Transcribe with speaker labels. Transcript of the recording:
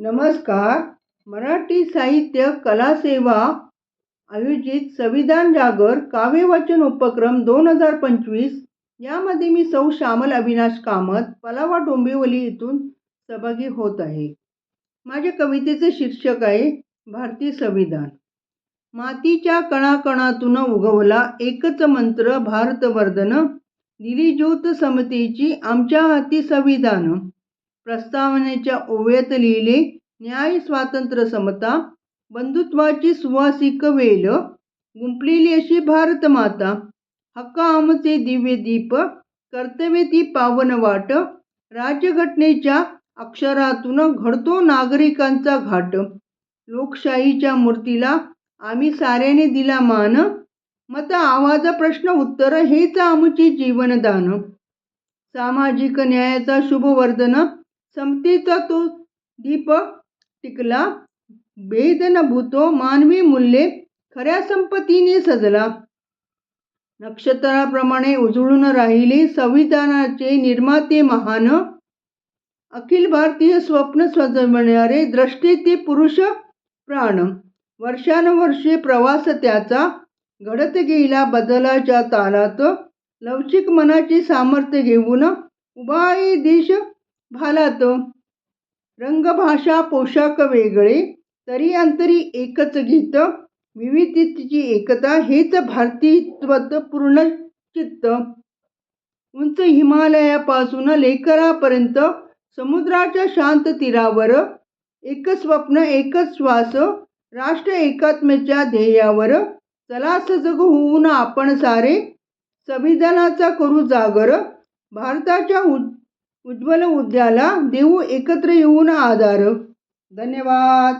Speaker 1: नमस्कार. मराठी साहित्य कला सेवा आयोजित संविधान जागर काव्यवाचन उपक्रम दोन हजार पंचवीस. यामध्ये मी सौ श्यामल अविनाश कामत पलावा डोंबिवली इथून सहभागी होत आहे. माझ्या कवितेचे शीर्षक आहे भारतीय संविधान. मातीच्या कणाकणातून उगवला एकच मंत्र भारतवर्धन. दिली ज्योत समतेची आमच्या हाती संविधान. प्रस्तावनेच्या ओव्यात लिहिले न्याय स्वातंत्र्य समता बंधुत्वाची सुवासिक वेल गुंपलेली अशी भारत माता हक्क आमचे दिव्य दीप कर्तव्य ती पावन वाट राज्यघटनेच्या अक्षरातून घडतो नागरिकांचा घाट लोकशाहीच्या मूर्तीला आम्ही साऱ्याने दिला मान मत आवाज प्रश्न उत्तर हेच आमचे जीवनदान. सामाजिक न्यायाचा शुभवर्धन समतेचा तो दीप टिकला भेद भूतो मानवी मूल्ये खऱ्या संपत्तीने सजला. नक्षत्राप्रमाणे उजळून राहिले संविधानाचे निर्माते महान अखिल भारतीय स्वप्न सजवणारे द्रष्टे ते पुरुष प्राण. वर्षानुवर्षे प्रवास त्याचा घडत गेला बदलाच्या तालात लवचिक मनाचे सामर्थ्य घेऊन उभा आहे देश भालात रंगभाषा पोशाख वेगळे तरी अंतरी एकच गीत विविधतेची एकता हेच भारतीत्वत पूर्ण चित्त. उंच हिमालयापासून लेकरापर्यंत समुद्राच्या शांत तीरावर एक स्वप्न एकच श्वास राष्ट्र एकात्म्याच्या ध्येयावर चला सजग होऊन आपण सारे संविधानाचा करू जागर भारताच्या उज्ज्वल उद्याला देऊ एकत्र येऊन आधार. धन्यवाद.